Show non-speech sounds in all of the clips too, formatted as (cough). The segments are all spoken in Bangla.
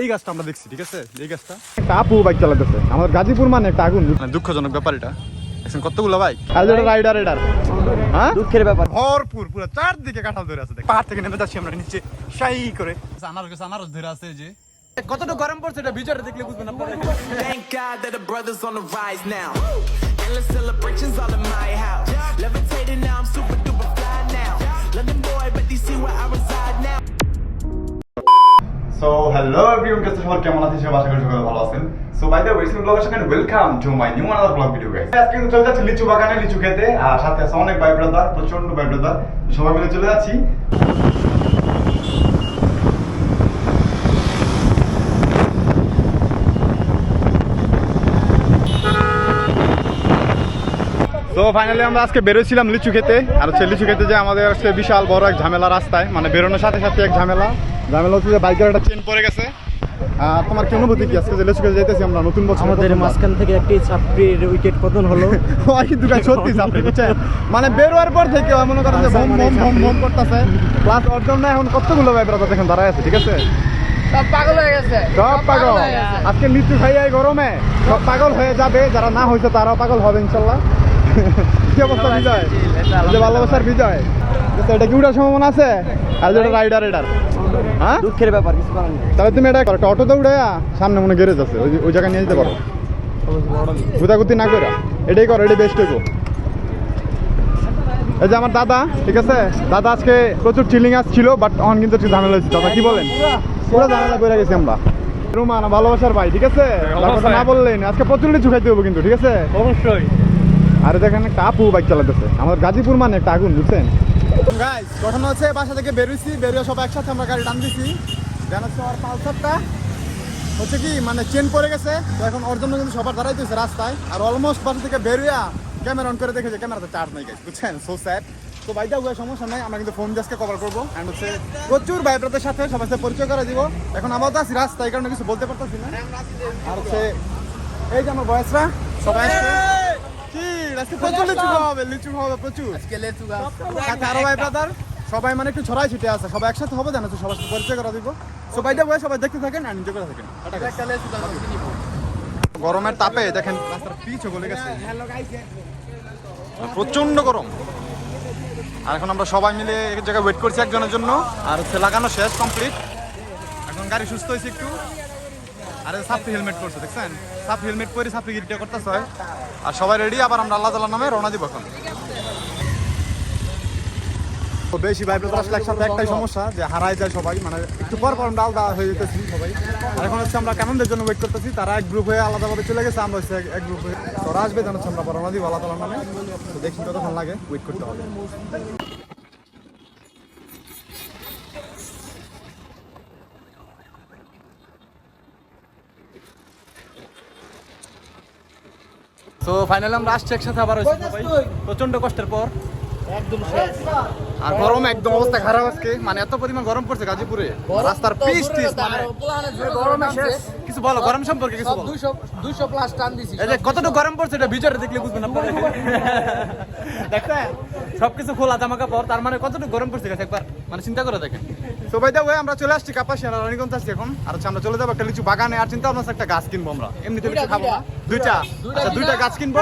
এই গাছটা আমরা দেখছি ঠিক আছে? এই গাছটা। একটা আপু বাইক চালাতেছে। আমাদের গাজীপুর মানে একটা আগুন। মানে দুঃখজনক ব্যাপার এটা। এখন কতগুলো বাইক আর যেটা রাইডার রাইডার হ্যাঁ? দুঃখের ব্যাপার। ভরপুর পুরো চারদিকে কাঁঠাল ধরে আছে পাহাড় থেকে নেমে যাচ্ছি আমরা নিচে শাই করে। আনারস গাছ আনারস ধরে আছে এই যে। কতটা গরম পড়ছে এটা ভিতরে দেখলে বুঝবেন আপনারা। Thank God that the brothers on the rise now. Endless celebrations all in my house. Levitating now, I'm super duper fly now. London boy, but they see where I reside. now. So hello everyone সবার কেমন আছেন? সবাই আশা করি সকলে ভালো আছেন। So by the way blogger সেখানে welcome to my new another blog video guys আজকে কিন্তু চলে যাচ্ছি লিচু বাগানে লিচু খেতে। আর সাথে আছে অনেক ভাই ব্রাদার প্রচণ্ড ভাই ব্রাদার সবাই মিলে চলে যাচ্ছি। তো ফাইনালি আমরা আজকে বেরোছিলাম লিচু খেতে। আর হচ্ছে লিচু খেতে যে আমাদের আজকে বিশাল বড় এক ঝামেলা রাস্তায়। মানে বেরোনোর সাথে সাথে এক ঝামেলা। ঝামেলা হচ্ছে যে বাইকের একটা চেন পড়ে গেছে। আর তোমার কি অনুভূতি কি? আজকে যে লিচু খেতে যাইতেছি আমরা নতুন বছর আমাদের মাঝখান থেকে একটি ছাত্রীর উইকেট পতন হলো। (laughs) ওই দুটা সত্যি আপনি বুঝছেন? মানে বেরোয়ার পর থেকে মনে করেন যে ভম ভম ভম ভম করতেছে। প্লাস ওর জন্য এখন কতগুলো ব্যাপার দেখেন দাঁড়ায় আছে ঠিক আছে? সব পাগল হয়ে গেছে। সব পাগল আজকে লিচু খাই এই গরমে। সব পাগল হয়ে যাবে যারা না হয়েছে তারাও পাগল হবে ইনশাল্লাহ। কি অবস্থা বিজয়? যে ভালোবাসার বিজয়? এটা কি উঠার সম্ভাবনা আছে? আর যেটা রাইডার হ্যাঁ? দুঃখের ব্যাপার কিছু করার নেই। তাহলে তুমি এটা করো একটা অটোতে উঠে সামনে মনে গ্যারেজ আছে ওই ওই জায়গায় নিয়ে যেতে পারো। গুতাগুতি না করে এটাই করো এটাই বেস্ট হইব। এই যে আমার দাদা ঠিক আছে? দাদা আজকে প্রচুর চিলিং ছিল বাট অন কিন্তু একটু ঝামেলা হয়েছে দাদা কি বলেন? পুরো ঝামেলা করে গেছি আমরা। রুমান ভালোবাসার ভাই ঠিক আছে? না বললেন আজকে প্রচুর লিচু খাইতে হবে কিন্তু ঠিক আছে? অবশ্যই। আরে দেখেন একটা আপু বাইক চালাতেছে। আমাদের গাজীপুর মানে একটা আগুন, বুঝছেন? গাইস ঘটনা হচ্ছে, বাসা থেকে বেরোইছি বেরিয়ে সব একসাথে আমরা গাড়ি টান দিছি। দেন হচ্ছে আমার পালসারটা হচ্ছে কি মানে চেন পড়ে গেছে, তো এখন ওর জন্য কিন্তু সবার দাঁড়াইতেছে রাস্তায়। আর অলমোস্ট বাসা থেকে বেরোয়া ক্যামেরা অন করে দেখেছে ক্যামেরাতে চার্জ নাই গাইস বুঝছেন? সো স্যাড তো বাইদা হুয়া সমস্যা নাই, আমরা কিন্তু ফোন জাস্টকে কভার করব। অ্যান্ড হচ্ছে, প্রচুর ভাই ব্রাদের সাথে, সবার সাথে পরিচয় করে দিব। এখন আপাতত আছি রাস্তায় কারণে কিছু বলতে পারতেছি না। আর হচ্ছে, এই যে আমার বয়সরা সবাই কি আজকে প্রচুর লিচু খাওয়া হবে লিচু খাওয়া হবে প্রচুর। আজকে লেচু গাছ সাথে আরও ভাই ব্রাদার সবাই মানে একটু ছড়াই ছিটে আছে সবাই একসাথে হবে জানো তো সবার সাথে পরিচয় করা দিব। সবাই দেবো সবাই দেখতে থাকেন আর এনজয় করে থাকেন। গরমের তাপে দেখেন রাস্তার পিচ গলে গেছে। প্রচণ্ড গরম। আর এখন আমরা সবাই মিলে এক জায়গায় ওয়েট করছি একজনের জন্য। আর হচ্ছে লাগানো শেষ কমপ্লিট এখন গাড়ি সুস্থ হয়েছে একটু। আরে সাফি হেলমেট করছে দেখছেন? সাফি হেলমেট পরে সাফি গিরিটা করতেছে, হয়। আর সবাই রেডি আবার আমরা আল্লাহ তাল্লাহ নামে রওনা দিব এখন। তো বেশি ভাই ব্রাদার আসলে একসাথে একটাই সমস্যা, যে হারাই যায় সবাই মানে একটু পর পর ডাল দেওয়া হয়ে যেতেছি সবাই। আর এখন হচ্ছে আমরা কানন্দের জন্য ওয়েট করতেছি, তারা এক গ্রুপ হয়ে আলাদাভাবে চলে গেছে, আমরা হচ্ছে এক- গ্রুপ হয়ে তোরা আসবে জানাচ্ছি আমরা রওনা দিব তাল্লাহ নামে। তো দেখি কতক্ষণ লাগে ওয়েট করতে হবে। তো ফাইনাল আমরা আসছি একসাথে আবার হয়েছে প্রচণ্ড কষ্টের পর। একদম শেষ। আর গরম একদম অবস্থা খারাপ আজকে। মানে এত পরিমাণ গরম পড়ছে গাজীপুরে। রাস্তার পিস টিস মানে কিছু বলো গরম সম্পর্কে কিছু বলো। দুইশো দুইশো প্লাস টান দিছি এই যে কতটুকু গরম পড়ছে এটা ভিতরে দেখলে বুঝবেন আপনারা। (laughs) দেখছেন সবকিছু খোলা জামা কাপড় তার মানে কতটুকু গরম পড়ছে গেছে একবার মানে চিন্তা করে দেখেন। তো ভাই দেখো আমরা চলে আসছি কাপাসিয়া রানীগঞ্জ আসছি এখন। আর হচ্ছে আমরা চলে যাব একটা লিচু বাগানে আর চিন্তা ভাবনা একটা গাছ কিনবো আমরা। এমনিতে লিচু খাব না। দুইটা। আচ্ছা দুইটা গাছ কিনবো।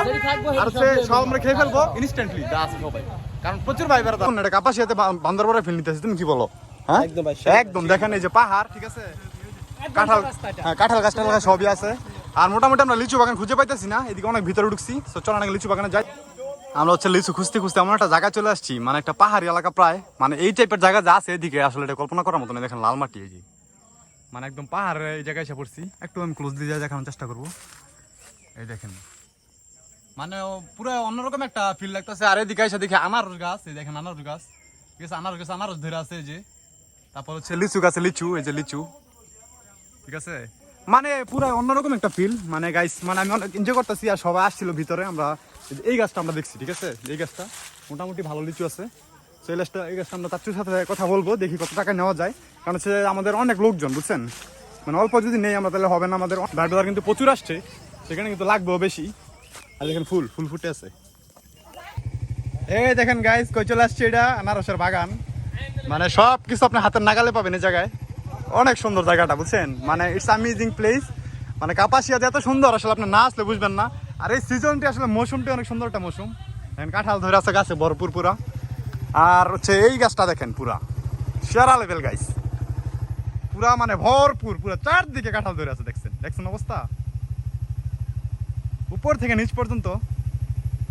আর হচ্ছে সব আমরা খেয়ে ফেলব ইনস্ট্যান্টলি গাছ সবাই। কারণ প্রচুর ভাই বেড়াতে এটা কাপাসিয়াতে বান্দরবরে ফিল নিতেছি তুমি কি বলো? হ্যাঁ? একদম ভাই, একদম দেখেন এই যে পাহাড় ঠিক আছে? কাঁঠাল হ্যাঁ কাঁঠাল গাছ টাঠাল গাছ সবই আছে। আর মোটামুটি আমরা লিচু বাগান খুঁজে পাইতেছি না এদিকে অনেক ভিতরে ঢুকছি। তো চলো নাকি লিচু বাগানে যাই। আমরা হচ্ছে লিচু খুঁজতে খুঁজতে এমন একটা জায়গায় চলে আসছি মানে একটা পাহাড়ি এলাকা প্রায়। মানে এই টাইপের জায়গা যা আছে এদিকে আসলে এটা কল্পনা করার মতো না দেখেন লাল মাটি এই যে। মানে একদম পাহাড়ে এই জায়গায় এসে পড়ছি। একটু আমি ক্লোজলি যাই দেখানোর চেষ্টা করব। এই দেখেন। মানে পুরো অন্যরকম একটা ফিল লাগতেছে। আর এদিকে এসে দেখি আনারস গাছ, এই দেখেন আনারস গাছ। ঠিক আছে, আনারস গাছ আনারস ধরে আছে যে। তারপর হচ্ছে লিচু গাছে লিচু, এই যে লিচু। ঠিক আছে? মানে পুরো অন্যরকম একটা ফিল মানে গাইস মানে আমি অনেক এনজয় করতেছি আর সবাই আসছিল ভিতরে, আমরা এই গাছটা আমরা দেখছি, ঠিক আছে? এই গাছটা মোটামুটি ভালো লিচু আছে। এই গাছটা এই গাছটা আমরা চাচুর সাথে কথা বলব, দেখি কত টাকা নেওয়া যায়। কারণ হচ্ছে আমাদের অনেক লোকজন, বুঝছেন? মানে অল্প যদি নেই আমরা, তাহলে হবে না। আমাদের ভাড়া কিন্তু প্রচুর আসছে, সেখানে কিন্তু লাগবেও বেশি। আর দেখেন ফুল ফুল ফুটে আছে। এই দেখেন গাইস কই চলে আসছে এটা? আনারসের বাগান। মানে সব কিছু আপনি হাতের নাগালে পাবেন এই জায়গায়। অনেক সুন্দর জায়গাটা বুঝছেন? মানে ইটস অ্যামেজিং প্লেস মানে কাপাসিয়াতে এত সুন্দর আসলে আপনি না আসলে বুঝবেন না। আর এই সিজনটি আসলে মৌসুমটি অনেক সুন্দর একটা মৌসুম। দেখেন কাঁঠাল ধরে আছে গাছে ভরপুর পুরা। আর হচ্ছে এই গাছটা দেখেন পুরা। সেরা লেভেল গাইস পুরা মানে ভরপুর পুরা চারদিকে কাঁঠাল ধরে আছে দেখছেন? দেখছেন অবস্থা? উপর থেকে নিচ পর্যন্ত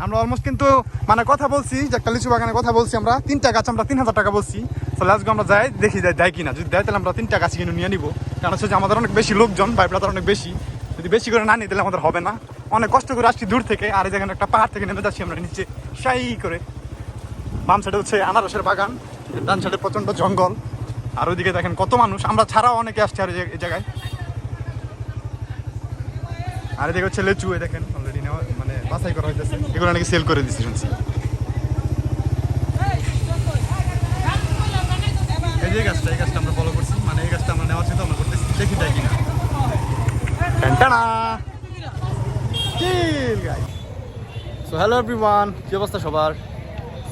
আমরা অলমোস্ট কিন্তু মানে কথা বলছি, যে একটা লিচু বাগানের কথা বলছি আমরা, তিনটা গাছ আমরা তিন হাজার টাকা বলছি। তো লাস্ট আমরা যাই, দেখি যাই দেয় কিনা। যদি দেয়, তাহলে আমরা তিনটা গাছ কিনে নিয়ে নিব। কারণ হচ্ছে আমাদের অনেক বেশি লোকজন ভাইব্রাতার অনেক বেশি। যদি বেশি করে না নিই, তাহলে আমাদের হবে না। অনেক কষ্ট করে আসছি দূর থেকে, আর এই যেখানে একটা পাহাড় থেকে নেমে যাচ্ছি আমরা নিচে, সাই করে। বাম সাইডে হচ্ছে আনারসের বাগান, ডান সাইডে প্রচণ্ড জঙ্গল। আর ওইদিকে দেখেন কত মানুষ। আমরা ছাড়াও অনেকে আসছে আর এই জায়গায়। আর এদিকে হচ্ছে লেচু দেখেন অলরেডি নেওয়া মানে বাছাই করা হইতেছে। এগুলো নাকি সেল করে দিচ্ছে শুনছি। এই যে গাছটা, এই গাছটা আমরা ফলো করছি। মানে এই গাছটা আমরা নেওয়ার চিন্তা আমরা করতেছি। দেখি দেয় কিনা। সো হ্যালো এভরিওয়ান কি অবস্থা সবার?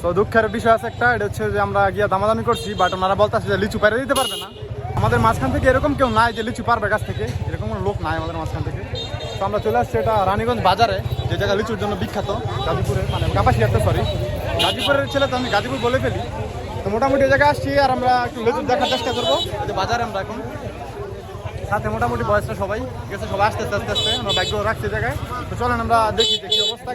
তো দুঃখের বিষয় আছে একটা, এটা হচ্ছে যে আমরা গিয়া দামাদামি করছি বাট ওনারা বলতেছে যে লিচু পারে দিতে পারবে না। আমাদের মাঝখান থেকে এরকম কেউ নাই যে লিচু পারবে গাছ থেকে। এরকম কোনো লোক নাই আমাদের মাঝখান থেকে। তো আমরা চলে আসছি এটা রানীগঞ্জ বাজারে, যে জায়গা লিচুর জন্য বিখ্যাত গাজীপুরে মানে কাপাসিয়াতে সরি গাজীপুরের ছেলে তো আমি গাজীপুর বলে ফেলি। তো মোটামুটি এই জায়গায় আসছি আর আমরা একটু লিচুর দেখার চেষ্টা করব। যে বাজারে আমরা এখন। সাথে মোটামুটি বয়সটা সবাই গেছে সবাই আসতে, আস্তে আস্তে আস্তে, আমরা ব্যাগ রাখছি জায়গায়। তো চলেন আমরা দেখি কি অবস্থা।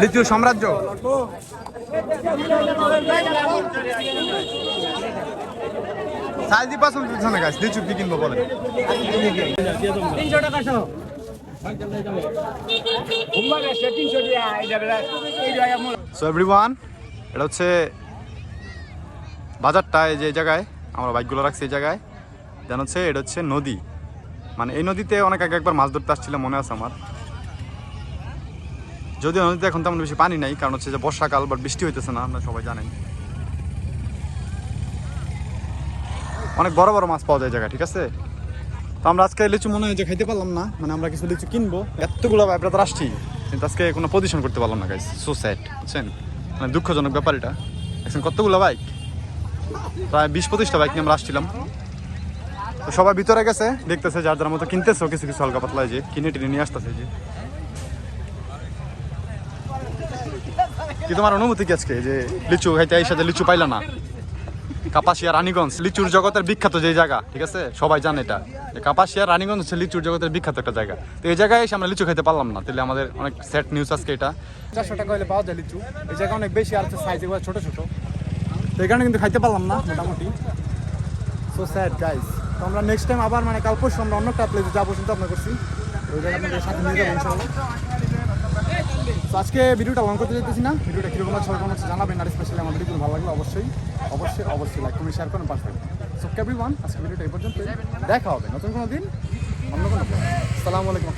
লিচু সাম্রাজ্য। সাইজি পাসন পিছনে গাছ লিচু কি কিনবো বলেন। সো এভরিওয়ান এটা হচ্ছে বাজারটা যে জায়গায়। আমরা বাইকগুলো রাখছি এই জায়গায়। যেন হচ্ছে এটা হচ্ছে নদী। মানে এই নদীতে অনেক আগে একবার মাছ ধরতে আসছিলাম মনে আছে আমার। যদিও নদীতে এখন তেমন বেশি পানি নাই কারণ হচ্ছে যে বর্ষাকাল বা বৃষ্টি হইতেছে না আপনারা সবাই জানেন। অনেক বড় বড় মাছ পাওয়া যায় এই জায়গায়, ঠিক আছে? তো আমরা আজকে লিচু মনে হয় যে খাইতে পারলাম না মানে আমরা কিছু লিচু কিনবো। এতগুলো ব্যাপারে আসছি, কিন্তু আজকে কোনো পজিশন করতে পারলাম না গাইস সো স্যাড বুঝছেন? মানে দুঃখজনক ব্যাপার এটা। দেখছেন কতগুলো বাইক প্রায় বিশ পঁচিশটা বাইক নিয়ে আমরা আসছিলাম। তো সবাই ভিতরে গেছে, দেখতেছে যার যার মতো কিনতেছে কিছু কিছু হালকা পাতলা যে কিনে টিনে নিয়ে আসতেছে যে। কি তোমার অনুমতি কি আজকে, যে লিচু খাইতে এই সাথে লিচু পাইলা না? কাপাসিয়া রানীগঞ্জ, লিচুর জগতের বিখ্যাত যে জায়গা, ঠিক আছে? সবাই জানে এটা। কাপাসিয়া রানীগঞ্জ হচ্ছে লিচুর জগতের বিখ্যাত একটা জায়গা। তো এই জায়গায় এসে আমরা লিচু খেতে পারলাম না। তাহলে আমাদের অনেক সেট নিউজ আজকে এটা। চারশো টাকা হলে পাওয়া যায় লিচু। এই জায়গা অনেক বেশি আর সাইজ এগুলো ছোটো ছোটো। তো এই কারণে কিন্তু খাইতে পারলাম না, মোটামুটি। সো স্যাড গাইস তো আমরা নেক্সট টাইম আবার মানে কাল পরশু আমরা অন্য একটা প্লেসে যাব চিন্তা ভাবনা করছি ওই আপনাদের সাথে নিয়ে যাব তো আজকে ভিডিওটা লং করতে যেতেছি না। ভিডিওটা কীরকম আছে সরকার হচ্ছে জানাবেন, আর স্পেশালি আমার ভিডিও ভালো লাগল অবশ্যই অবশ্যই অবশ্যই লাইক কমেন্ট শেয়ার করেন, পাশে সো এভরি ওয়ান আজকে ভিডিওটা এই পর্যন্ত দেখা হবে নতুন কোনো দিন, অন্য কোনো আসসালামু আলাইকুম।